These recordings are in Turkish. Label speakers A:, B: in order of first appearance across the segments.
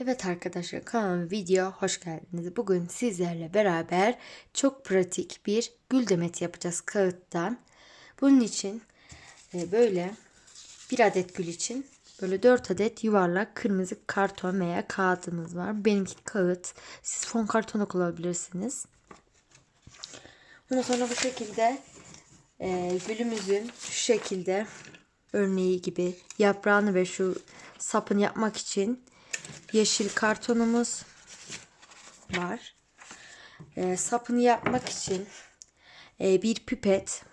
A: Evet arkadaşlar kanalıma video hoş geldiniz. Bugün sizlerle beraber çok pratik bir gül demeti yapacağız kağıttan. Bunun için e, böyle bir adet gül için böyle 4 adet yuvarlak kırmızı karton veya kağıdımız var. Benimki kağıt. Siz fon kartonu kullanabilirsiniz. Ondan sonra bu şekilde e, gülümüzün şu şekilde örneği gibi yaprağını ve şu sapını yapmak için yeşil kartonumuz var. E, sapını yapmak için e, bir pipet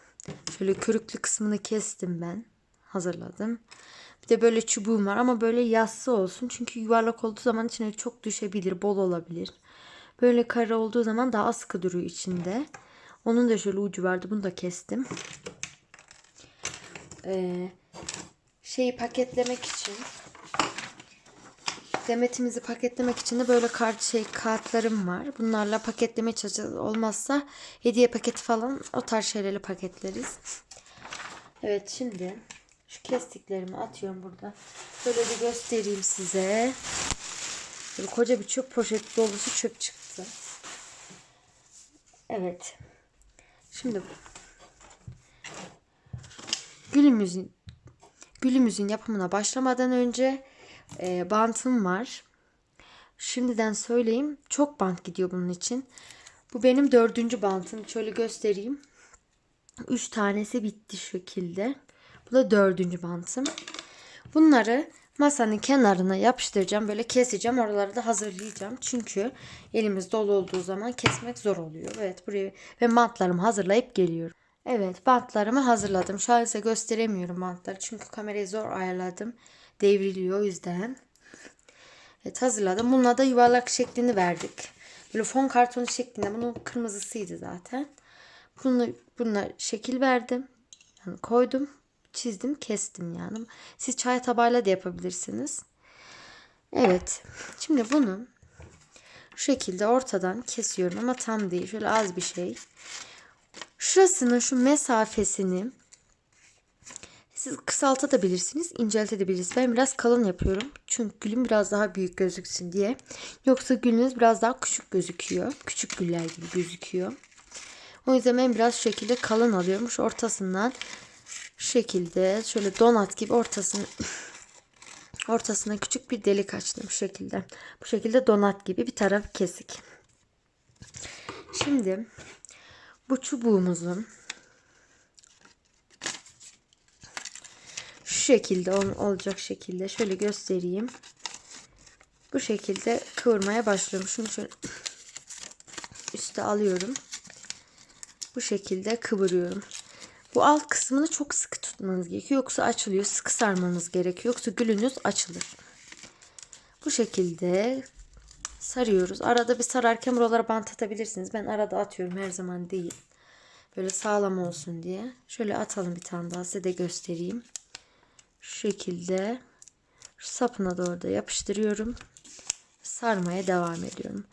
A: şöyle körüklü kısmını kestim ben hazırladım. Bir de böyle çubuğum var ama böyle yassı olsun. Çünkü yuvarlak olduğu zaman içine çok düşebilir, bol olabilir. Böyle kare olduğu zaman daha sıkı duruyor içinde. Onun da şöyle ucu vardı. Bunu da kestim. Ee, şeyi paketlemek için demetimizi paketlemek için de böyle kart şey kağıtlarım var. Bunlarla paketleme çalışacağız. Olmazsa hediye paketi falan o tarz şeylerle paketleriz. Evet şimdi şu kestiklerimi atıyorum burada. Böyle bir göstereyim size. Böyle koca bir çöp poşeti dolusu çöp çıktı. Evet. Şimdi gülümüzün gülümüzün yapımına başlamadan önce e, bantım var. Şimdiden söyleyeyim. Çok bant gidiyor bunun için. Bu benim dördüncü bantım. Şöyle göstereyim. Üç tanesi bitti şekilde. Bu da dördüncü bantım. Bunları masanın kenarına yapıştıracağım. Böyle keseceğim. Oraları da hazırlayacağım. Çünkü elimiz dolu olduğu zaman kesmek zor oluyor. Evet buraya ve bantlarımı hazırlayıp geliyorum. Evet bantlarımı hazırladım. Şu an size gösteremiyorum bantları. Çünkü kamerayı zor ayarladım. Devriliyor o yüzden. Evet hazırladım. Bununla da yuvarlak şeklini verdik. Böyle fon kartonu şeklinde. Bunun kırmızısıydı zaten. Bunu, bununla şekil verdim. Yani koydum. Çizdim. Kestim yani. Siz çay tabağıyla da yapabilirsiniz. Evet. Şimdi bunu şu şekilde ortadan kesiyorum ama tam değil. Şöyle az bir şey. Şurasının şu mesafesini siz kısaltabilirsiniz, inceltebilirsiniz. Ben biraz kalın yapıyorum. Çünkü gülüm biraz daha büyük gözüksün diye. Yoksa gülünüz biraz daha küçük gözüküyor. Küçük güller gibi gözüküyor. O yüzden ben biraz şekilde kalın alıyorum. Şu ortasından şekilde şöyle donat gibi ortasını ortasına küçük bir delik açtım şu şekilde. Bu şekilde donat gibi bir taraf kesik. Şimdi bu çubuğumuzun şekilde olacak şekilde şöyle göstereyim. Bu şekilde kıvırmaya başlıyorum. Şunu şöyle üste alıyorum. Bu şekilde kıvırıyorum. Bu alt kısmını çok sıkı tutmanız gerekiyor. Yoksa açılıyor. Sıkı sarmanız gerekiyor. Yoksa gülünüz açılır. Bu şekilde sarıyoruz. Arada bir sararken buralara bant atabilirsiniz. Ben arada atıyorum her zaman değil. Böyle sağlam olsun diye. Şöyle atalım bir tane daha size de göstereyim. Şu şekilde sapına doğru da yapıştırıyorum. Sarmaya devam ediyorum.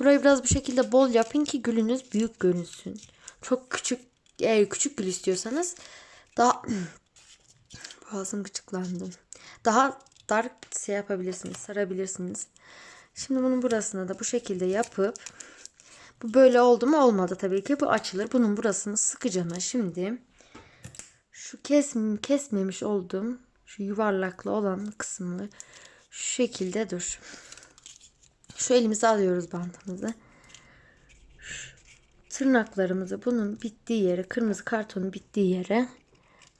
A: Burayı biraz bu şekilde bol yapın ki gülünüz büyük görünsün. Çok küçük eğer küçük gül istiyorsanız daha boğazım gıcıklandı. Daha dar şey yapabilirsiniz, sarabilirsiniz. Şimdi bunun burasına da bu şekilde yapıp bu böyle oldu mu olmadı tabii ki bu açılır. Bunun burasını sıkacağına şimdi şu kes, kesmemiş olduğum şu yuvarlaklı olan kısmını şu şekilde dur. Şu elimize alıyoruz bantımızı. Şu tırnaklarımızı bunun bittiği yere, kırmızı kartonun bittiği yere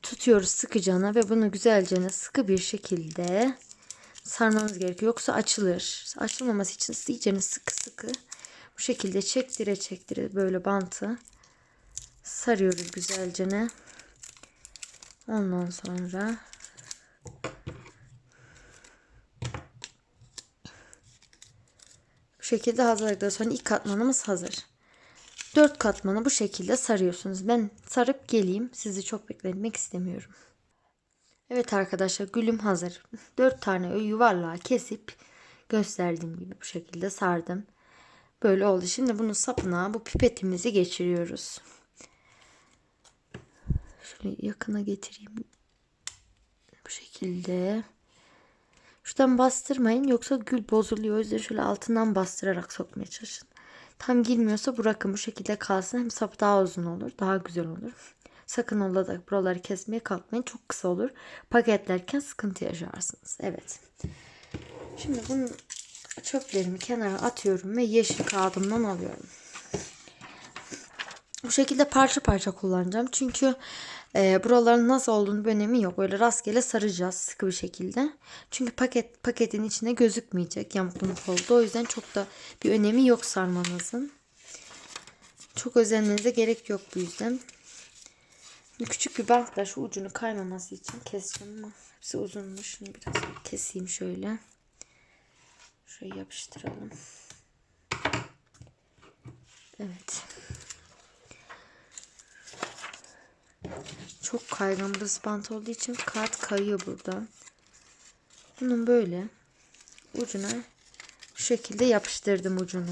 A: tutuyoruz sıkıcana ve bunu güzelce sıkı bir şekilde sarmamız gerekiyor. Yoksa açılır. Açılmaması için iyice sıkı sıkı bu şekilde çektire çektire böyle bantı sarıyoruz güzelce. Ondan sonra şekilde hazırladıktan sonra ilk katmanımız hazır. Dört katmanı bu şekilde sarıyorsunuz. Ben sarıp geleyim. Sizi çok bekletmek istemiyorum. Evet arkadaşlar gülüm hazır. Dört tane yuvarlağı kesip gösterdiğim gibi bu şekilde sardım. Böyle oldu. Şimdi bunun sapına bu pipetimizi geçiriyoruz. Şöyle yakına getireyim. Bu şekilde. Şuradan bastırmayın yoksa gül bozuluyor. O yüzden şöyle altından bastırarak sokmaya çalışın. Tam girmiyorsa bırakın bu şekilde kalsın. Hem sap daha uzun olur. Daha güzel olur. Sakın ola da buraları kesmeye kalkmayın. Çok kısa olur. Paketlerken sıkıntı yaşarsınız. Evet. Şimdi bunun çöplerimi kenara atıyorum ve yeşil kağıdımdan alıyorum. Bu şekilde parça parça kullanacağım. Çünkü e, buraların nasıl olduğunu bir önemi yok. Böyle rastgele saracağız sıkı bir şekilde. Çünkü paket paketin içine gözükmeyecek yamukluk oldu. O yüzden çok da bir önemi yok sarmanızın. Çok özenmenize gerek yok bu yüzden. Küçük bir bantla şu ucunu kaymaması için keseceğim ama hepsi uzunmuş. Şimdi biraz keseyim şöyle. Şurayı yapıştıralım. Evet. Çok kaygan bir bant olduğu için kart kayıyor buradan. Bunun böyle ucuna şu şekilde yapıştırdım ucunu.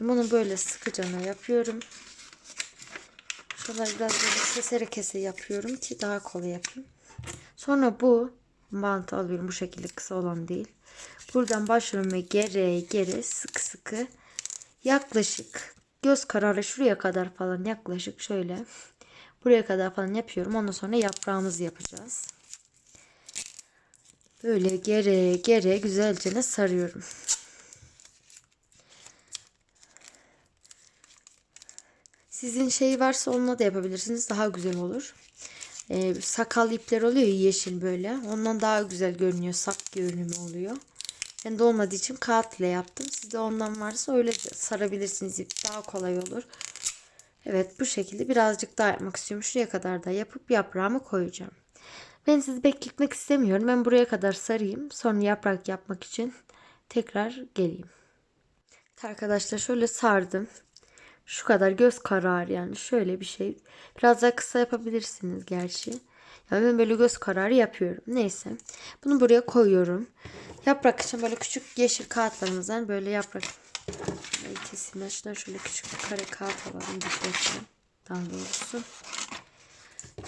A: Bunu böyle sıkıcana yapıyorum. Şuraları biraz böyle kesere kese yapıyorum ki daha kolay yapayım. Sonra bu bantı alıyorum bu şekilde kısa olan değil. Buradan başlıyorum ve gere gere sıkı sıkı yaklaşık göz kararı şuraya kadar falan yaklaşık şöyle buraya kadar falan yapıyorum. Ondan sonra yaprağımızı yapacağız. Böyle gere gere güzelce sarıyorum. Sizin şey varsa onunla da yapabilirsiniz. Daha güzel olur. Ee, sakal ipler oluyor yeşil böyle. Ondan daha güzel görünüyor. Sak görünümü oluyor. Ben de olmadığı için kağıt ile yaptım. Sizde ondan varsa öyle sarabilirsiniz. İp daha kolay olur. Evet bu şekilde birazcık daha yapmak istiyorum. Şuraya kadar da yapıp yaprağımı koyacağım. Ben sizi bekletmek istemiyorum. Ben buraya kadar sarayım. Sonra yaprak yapmak için tekrar geleyim. Evet arkadaşlar şöyle sardım. Şu kadar göz kararı yani şöyle bir şey. Biraz daha kısa yapabilirsiniz gerçi. Yani ben böyle göz kararı yapıyorum. Neyse. Bunu buraya koyuyorum. Yaprak için böyle küçük yeşil kağıtlarımızdan böyle yaprak kesimler. Şuradan şöyle küçük bir kare kağıt alalım. Dikdörtgen. Daha doğrusu.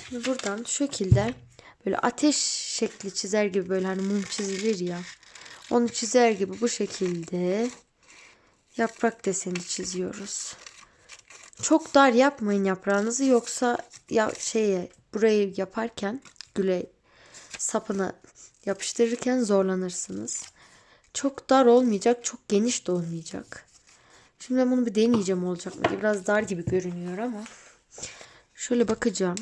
A: Şimdi buradan şu şekilde böyle ateş şekli çizer gibi böyle hani mum çizilir ya. Onu çizer gibi bu şekilde yaprak deseni çiziyoruz. Çok dar yapmayın yaprağınızı yoksa ya şeye burayı yaparken güle sapını yapıştırırken zorlanırsınız. Çok dar olmayacak, çok geniş de olmayacak. Şimdi ben bunu bir deneyeceğim olacak mı? Biraz dar gibi görünüyor ama. Şöyle bakacağım.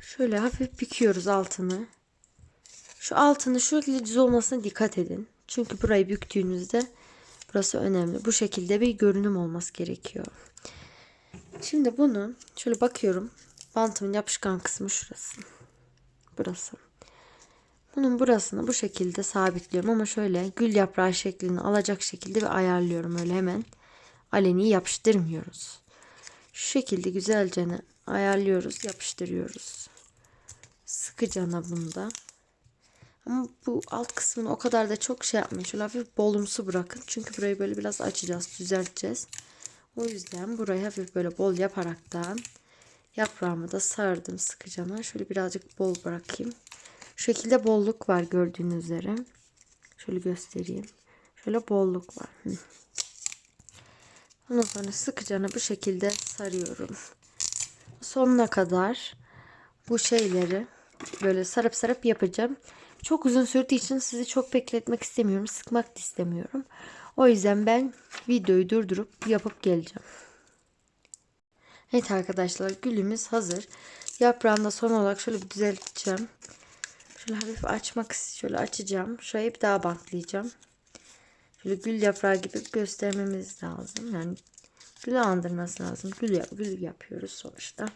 A: Şöyle hafif büküyoruz altını. Şu altını şöyle düz olmasına dikkat edin. Çünkü burayı büktüğünüzde burası önemli. Bu şekilde bir görünüm olması gerekiyor. Şimdi bunu şöyle bakıyorum. Bantımın yapışkan kısmı şurası. Burası. Bunun burasını bu şekilde sabitliyorum ama şöyle gül yaprağı şeklini alacak şekilde bir ayarlıyorum öyle hemen. Aleni yapıştırmıyoruz. Şu şekilde güzelce ayarlıyoruz, yapıştırıyoruz. Sıkıcana bunda. Ama bu alt kısmını o kadar da çok şey yapmayın. Şöyle hafif bolumsu bırakın. Çünkü burayı böyle biraz açacağız, düzelteceğiz. O yüzden burayı hafif böyle bol yaparaktan yaprağımı da sardım sıkıcana. Şöyle birazcık bol bırakayım. Şekilde bolluk var gördüğünüz üzere. Şöyle göstereyim. Şöyle bolluk var. Ondan sonra sıkıcana bu şekilde sarıyorum. Sonuna kadar bu şeyleri böyle sarıp sarıp yapacağım. Çok uzun sürdüğü için sizi çok bekletmek istemiyorum. Sıkmak da istemiyorum. O yüzden ben videoyu durdurup yapıp geleceğim. Evet arkadaşlar gülümüz hazır. Yaprağını da son olarak şöyle bir düzelteceğim. Şöyle hafif açmak şöyle açacağım. Şurayı bir daha bantlayacağım. Şöyle gül yaprağı gibi göstermemiz lazım. Yani gül andırması lazım. Gül, yap gül yapıyoruz sonuçta.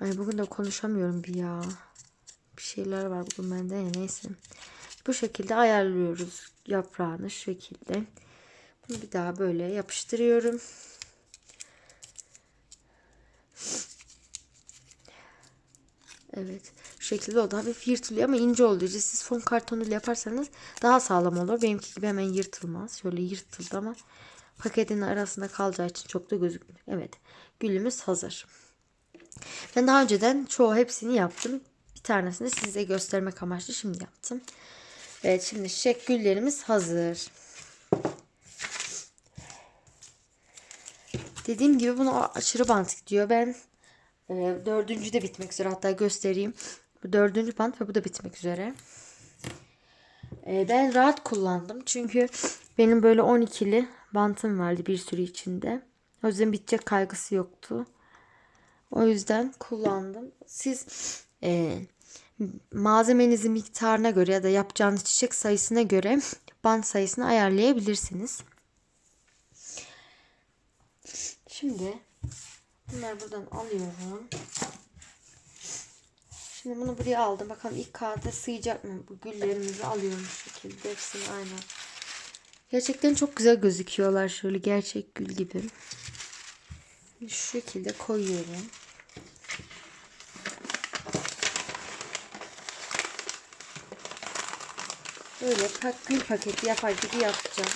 A: Ay bugün de konuşamıyorum bir ya. Bir şeyler var bugün bende ya neyse. Bu şekilde ayarlıyoruz yaprağını şu şekilde. Bunu bir daha böyle yapıştırıyorum. Evet. Şekilde oldu. Hafif yırtılıyor ama ince olduğu için siz fon kartonuyla yaparsanız daha sağlam olur. Benimki gibi hemen yırtılmaz. Şöyle yırtıldı ama paketin arasında kalacağı için çok da gözükmüyor. Evet. Gülümüz hazır. Ben daha önceden çoğu hepsini yaptım. Bir tanesini size göstermek amaçlı şimdi yaptım. Evet şimdi çiçek güllerimiz hazır. Dediğim gibi bunu aşırı bant gidiyor. Ben e, dördüncü de bitmek üzere. Hatta göstereyim. Bu dördüncü bant ve bu da bitmek üzere. E, ben rahat kullandım. Çünkü benim böyle 12'li bantım vardı bir sürü içinde. O yüzden bitecek kaygısı yoktu. O yüzden kullandım. Siz e, malzemenizin miktarına göre ya da yapacağınız çiçek sayısına göre bant sayısını ayarlayabilirsiniz. Şimdi bunları buradan alıyorum. Şimdi bunu buraya aldım. Bakalım ilk kağıda sığacak mı? Bu güllerimizi alıyorum şu şekilde. Hepsini aynı. Gerçekten çok güzel gözüküyorlar. Şöyle gerçek gül gibi. Şu şekilde koyuyorum. Böyle pak gül paketi yapar gibi yapacağım.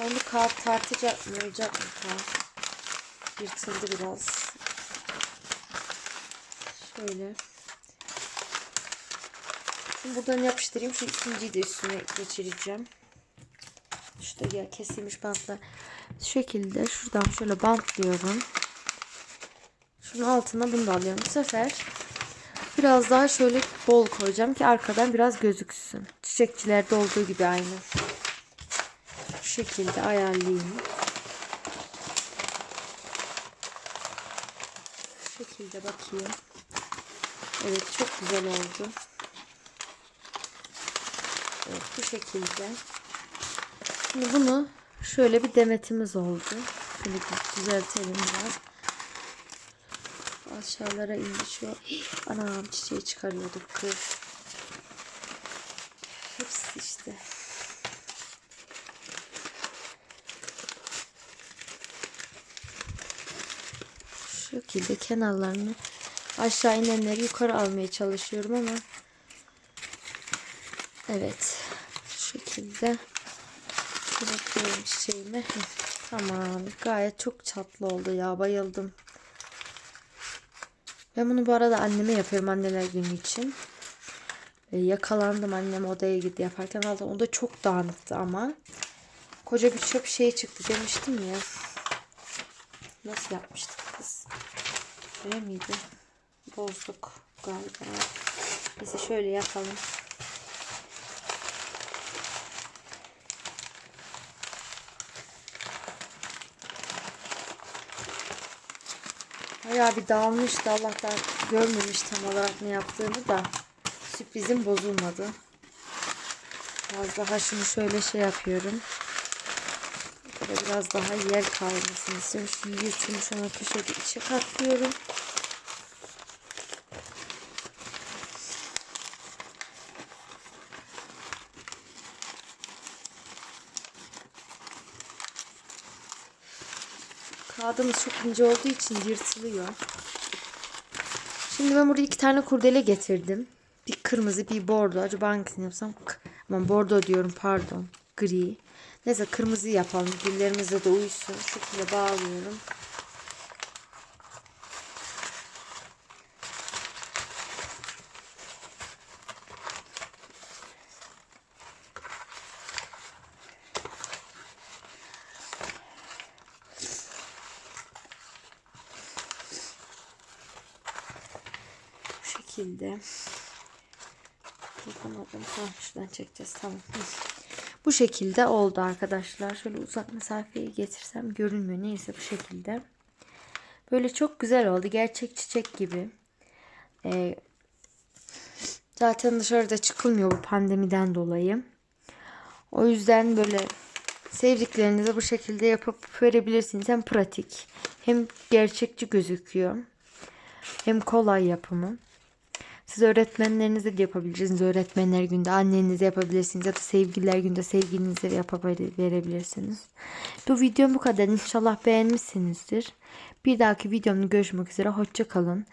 A: Onu kağıt tartacak mı? Olacak mı kağıt? Yırtıldı biraz. Şöyle. Şimdi buradan yapıştırayım. Şu ikinciyi de üstüne geçireceğim. İşte ya kesilmiş bantla. Şu şekilde şuradan şöyle bantlıyorum. Şunun altına bunu da alıyorum. Bu sefer biraz daha şöyle bol koyacağım ki arkadan biraz gözüksün. Çiçekçilerde olduğu gibi aynı. Bu şekilde ayarlayayım. Şekilde bakayım. Evet çok güzel oldu. Evet bu şekilde. Şimdi bunu şöyle bir demetimiz oldu. Şöyle bir düzeltelim biraz. Aşağılara indi şu. Anam çiçeği çıkarıyorduk kız. Hepsi işte. Şu şekilde kenarlarını aşağı inenleri yukarı almaya çalışıyorum ama evet şekilde bırakıyorum çiçeğimi. Tamam gayet çok çatlı oldu ya bayıldım. Ben bunu bu arada anneme yapıyorum anneler günü için. E, yakalandım annem odaya gitti yaparken aldı. O da çok dağınıktı ama. Koca bir çöp şey çıktı demiştim ya. Nasıl yapmıştık kız? Öyle miydi? Bozduk galiba. Neyse şöyle yapalım. Bayağı bir dağılmıştı. Allah'tan görmemiş tam olarak ne yaptığını da. Sürprizim bozulmadı. Biraz daha şunu şöyle şey yapıyorum. Böyle biraz daha yer kalmasını istiyorum. Şu yırtılmış ona köşede içe katlıyorum. Kağıdımız çok ince olduğu için yırtılıyor. Şimdi ben burada iki tane kurdele getirdim. Bir kırmızı bir bordo. Acaba hangisini yapsam? Aman bordo diyorum pardon. Gri. Neyse kırmızı yapalım. Güllerimizle de uyusun. Şu şekilde bağlıyorum. Bu şekilde. Yapamadım. Ha, şuradan çekeceğiz. Tamam. Bu şekilde oldu arkadaşlar. Şöyle uzak mesafeye getirsem görünmüyor. Neyse bu şekilde. Böyle çok güzel oldu. Gerçek çiçek gibi. Ee, zaten dışarıda çıkılmıyor bu pandemiden dolayı. O yüzden böyle sevdiklerinize bu şekilde yapıp verebilirsiniz. Hem pratik hem gerçekçi gözüküyor. Hem kolay yapımı. Siz öğretmenlerinize de yapabilirsiniz. Öğretmenler günde annenize yapabilirsiniz. Ya da sevgililer günde sevgilinize yapabilirsiniz. Bu videom bu kadar. İnşallah beğenmişsinizdir. Bir dahaki videomda görüşmek üzere. Hoşça kalın.